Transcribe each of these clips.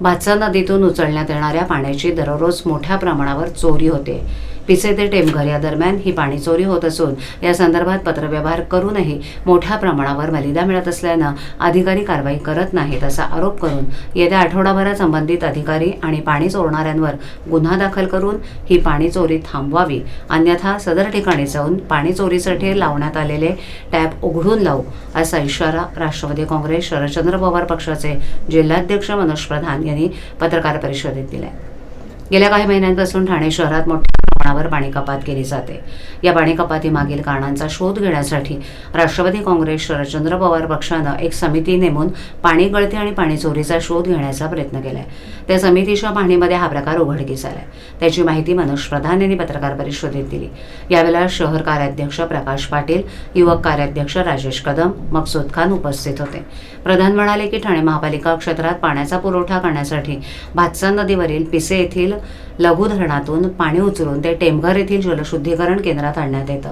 भातसा नदीतून उचलण्यात येणाऱ्या पाण्याची दररोज मोठ्या प्रमाणावर चोरी होते. पिसे ते टेमघर या दरम्यान ही पाणी चोरी होत असून या संदर्भात पत्रव्यवहार करूनही मोठ्या प्रमाणावर मलिदा मिळत असल्यानं अधिकारी कारवाई करत नाहीत असा आरोप करून येत्या आठवडाभरात संबंधित अधिकारी आणि पाणी चोरणाऱ्यांवर गुन्हा दाखल करून ही पाणी चोरी थांबवावी अन्यथा सदर ठिकाणी जाऊन पाणी चोरीसाठी लावण्यात आलेले टॅप उघडून लावू असा इशारा राष्ट्रवादी काँग्रेस शरदचंद्र पवार पक्षाचे जिल्हाध्यक्ष मनोज प्रधान यांनी पत्रकार परिषदेत दिलाय. गेल्या काही महिन्यांपासून ठाणे शहरात मोठ्या प्रमाणावर पाणी कपात केली जाते. या पाणी कपातीमागील कारणांचा शोध घेण्यासाठी राष्ट्रवादी काँग्रेस शरदचंद्र पवार पक्षानं एक समिती नेमून पाणी गळती आणि पाणी चोरीचा शोध घेण्याचा प्रयत्न केलाय. त्या समितीच्या पाहणीमध्ये हा प्रकार उघडकीस आलाय. त्याची माहिती मनोज प्रधान यांनी पत्रकार परिषदेत दिली. यावेळेला शहर कार्याध्यक्ष प्रकाश पाटील युवक कार्याध्यक्ष राजेश कदम मकसूद खान उपस्थित होते. प्रधान म्हणाले की ठाणे महापालिका क्षेत्रात पाण्याचा पुरवठा करण्यासाठी भातसा नदीवरील पिसे येथील लघु धरणातून पाणी उचलून ते टेमघर येथील जलशुद्धीकरण केंद्रात आणण्यात येतं.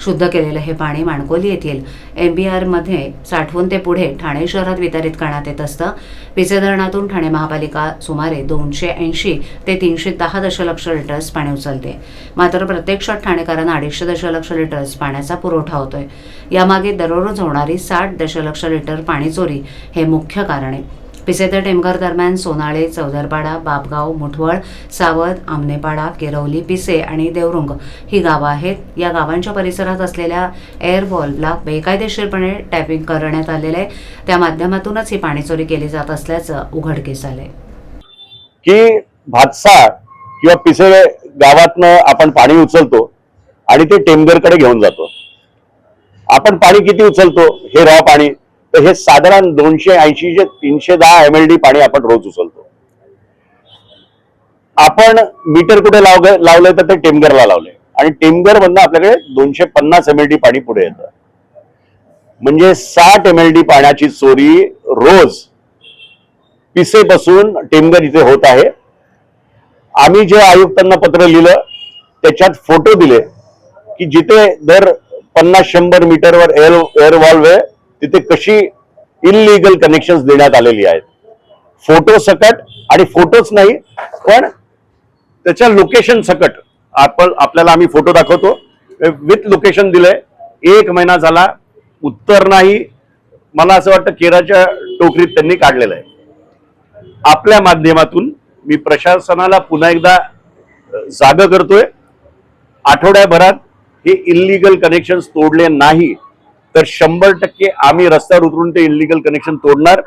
शुद्ध केलेलं हे पाणी माणकोली येथील एम बी आरमध्ये साठवून ते पुढे ठाणे शहरात वितरित करण्यात येत असतं. विजे धरणातून ठाणे महापालिका सुमारे दोनशे ऐंशी ते तीनशे दहा दशलक्ष लिटर्स पाणी उचलते. मात्र प्रत्यक्षात ठाणेकरांना अडीचशे दशलक्ष लिटर्स पाण्याचा पुरवठा होतोय. यामागे दररोज होणारी साठ दशलक्ष लिटर पाणी चोरी हे मुख्य कारण आहे. पिसे टेमघर दरम्यान सोनाळे चौदरपाडा बापगाव मुठवळ सावध आमनेपाडा केरवली पिसे आणि देवरुंग ही गावं आहेत. या गावांच्या परिसरात असलेल्या एअर वॉल्वला बेकायदेशीरपणे टॅपिंग करण्यात आलेलं आहे. त्या माध्यमातूनच ही पाणीचोरी केली जात असल्याचं उघडकीस आलंय. की भातसा किंवा पिसे गावातनं आपण पाणी उचलतो आणि ते टेमघरकडे घेऊन जातो. आपण पाणी किती उचलतो? हे रॉ पाणी. तर हे साधारण दोनशे ऐंशी ते तीनशे दहा एम एल डी पाणी आपण रोज उचलतो. आपण मीटर कुठे लाव लावलंय तर ते टेमगरला लावलंय. आणि टेमगर मधनं आपल्याकडे दोनशे पन्नास एम एल डी पाणी पुढे येतं. म्हणजे साठ एम एल डी पाण्याची चोरी रोज पिसे बसून इथे होत आहे. आम्ही जे आयुक्तांना पत्र लिहिलं त्याच्यात फोटो दिले की जिथे दर पन्नास शंभर मीटरवर एअर एअर वॉल्व आहे तिथे कशी इनलिगल कनेक्शन देण्यात आलेली आहेत. फोटो सकट आणि फोटोच नाही पण त्याच्या लोकेशन सकट. आपण आपल्याला आम्ही फोटो दाखवतो. विथ लोकेशन दिलंय. एक महिना झाला उत्तर नाही. मला असं वाटतं केराच्या टोकरीत त्यांनी काढलेलं आहे. आपल्या माध्यमातून मी प्रशासनाला पुन्हा एकदा जाग करतोय. आठवड्याभरात हे इल्लिगल कनेक्शन तोडले नाही. तर शंभर टक्के आम्ही रस्त्यावर उतरून ते इलिगल कनेक्शन तोडणार.